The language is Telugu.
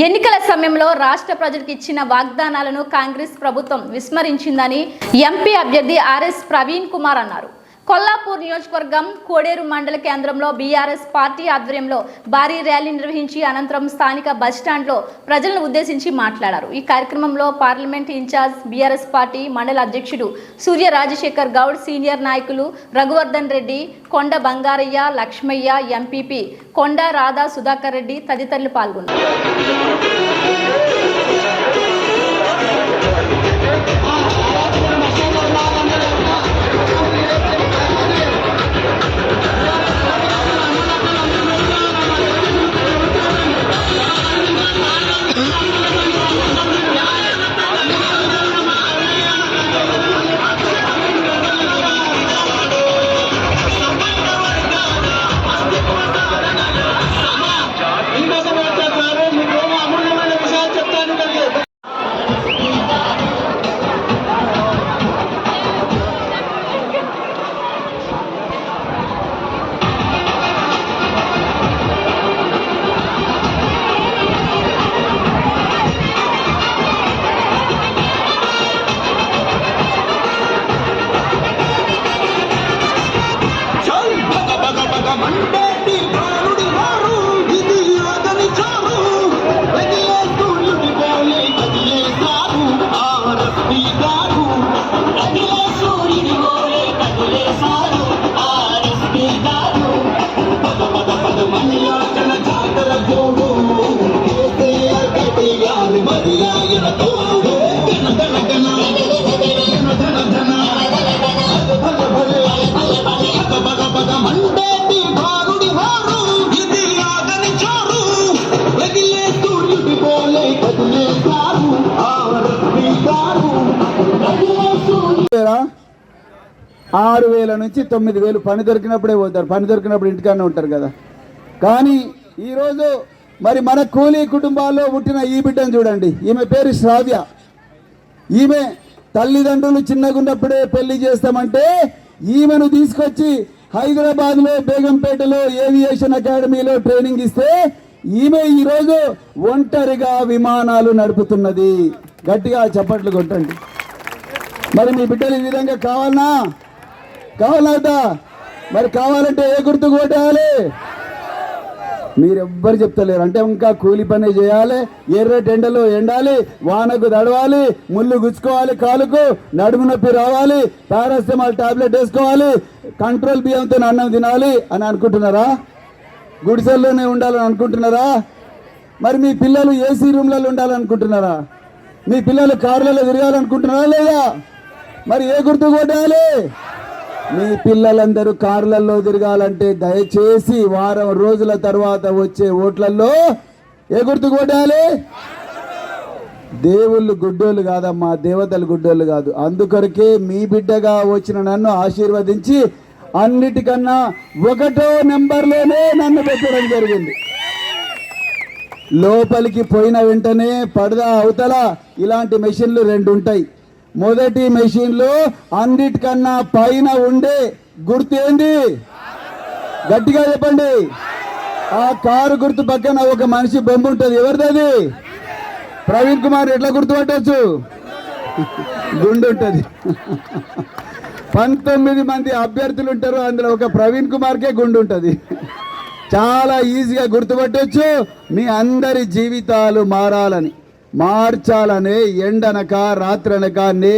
ఎన్నికల సమయంలో రాష్ట్ర ప్రజలకు ఇచ్చిన వాగ్దానాలను కాంగ్రెస్ ప్రభుత్వం విస్మరించిందని ఎంపీ అభ్యర్థి ఆర్ఎస్ ప్రవీణ్ కుమార్ అన్నారు. కొల్లాపూర్ నియోజకవర్గం కోడేరు మండల కేంద్రంలో బీఆర్ఎస్ పార్టీ ఆధ్వర్యంలో భారీ ర్యాలీ నిర్వహించి అనంతరం స్థానిక బస్టాండ్లో ప్రజలను ఉద్దేశించి మాట్లాడారు. ఈ కార్యక్రమంలో పార్లమెంట్ ఇన్ఛార్జ్ బీఆర్ఎస్ పార్టీ మండల అధ్యక్షుడు సూర్య రాజశేఖర్ గౌడ్ సీనియర్ నాయకులు రఘువర్ధన్ రెడ్డి కొండ బంగారయ్య లక్ష్మయ్య ఎంపీపీ కొండ రాధా సుధాకర్ రెడ్డి తదితరులు పాల్గొన్నారు. 那个门班。ఆరు వేల నుంచి తొమ్మిది వేలు పని దొరికినప్పుడే పోతారు. పని దొరికినప్పుడు ఇంటికానే ఉంటారు కదా. కానీ ఈరోజు మరి మన కూలీ కుటుంబాల్లో పుట్టిన ఈ బిడ్డను చూడండి. ఈమె పేరు శ్రావ్య. ఈమె తల్లిదండ్రులు చిన్నగున్నప్పుడే పెళ్ళి చేస్తామంటే ఈమెను తీసుకొచ్చి హైదరాబాద్లో బేగంపేటలో ఏవియేషన్ అకాడమీలో ట్రైనింగ్ ఇస్తే ఈమె ఈరోజు ఒంటరిగా విమానాలు నడుపుతున్నది. గట్టిగా చప్పట్లు కొట్టండి. మరి మీ బిడ్డలు ఈ విధంగా కావాలనా? కావాలవుతా మరి కావాలంటే ఏ గుర్తు కొట్టాలి? మీరెవ్వరు చెప్తలేరు. అంటే ఇంకా కూలి పని చేయాలి ఎర్ర టెండలో ఎండాలి వానకు తడవాలి ముళ్ళు గుచ్చుకోవాలి కాలుకు నడుము నొప్పి రావాలి పారాసెమాల్ టాబ్లెట్ వేసుకోవాలి కంట్రోల్ బియ్యంతో అన్నం తినాలి అని అనుకుంటున్నారా? గుడిసెల్లోనే ఉండాలని అనుకుంటున్నారా? మరి మీ పిల్లలు ఏసీ రూమ్లలో ఉండాలనుకుంటున్నారా? మీ పిల్లలు కార్లలో తిరగాలనుకుంటున్నారా లేదా? మరి ఏ గుర్తు కొట్టాలి? మీ పిల్లలందరూ కార్లలో తిరగాలంటే దయచేసి వారం రోజుల తర్వాత వచ్చే ఓట్లలో ఏ గుర్తు కొట్టాలి. దేవుళ్ళు గుడ్డోళ్ళు కాదమ్మా దేవతలు గుడ్డోళ్ళు కాదు. అందుకొరకే మీ బిడ్డగా వచ్చిన నన్ను ఆశీర్వదించి అన్నిటికన్నా ఒకటో నెంబర్లోనే నన్ను పెట్టడం జరిగింది. లోపలికి పోయిన వెంటనే పడదా అవతల ఇలాంటి మెషిన్లు రెండు ఉంటాయి మొదటి మెషిన్లో అన్నిటికన్నా పైన ఉండే గుర్తు ఏంది గట్టిగా చెప్పండి. ఆ కారు గుర్తు పక్కన ఒక మనిషి బొమ్మ ఉంటుంది. ఎవరిది అది ప్రవీణ్ కుమార్ ఎట్లా గుర్తుపట్టచ్చు గుండు ఉంటుంది. పంతొమ్మిది మంది అభ్యర్థులు ఉంటారు. అందులో ఒక ప్రవీణ్ కుమార్కే గుండు ఉంటుంది. చాలా ఈజీగా గుర్తుపట్టొచ్చు మీ అందరి జీవితాలు మారాలని. మార్చాలనే ఎండనక రాత్రనక నే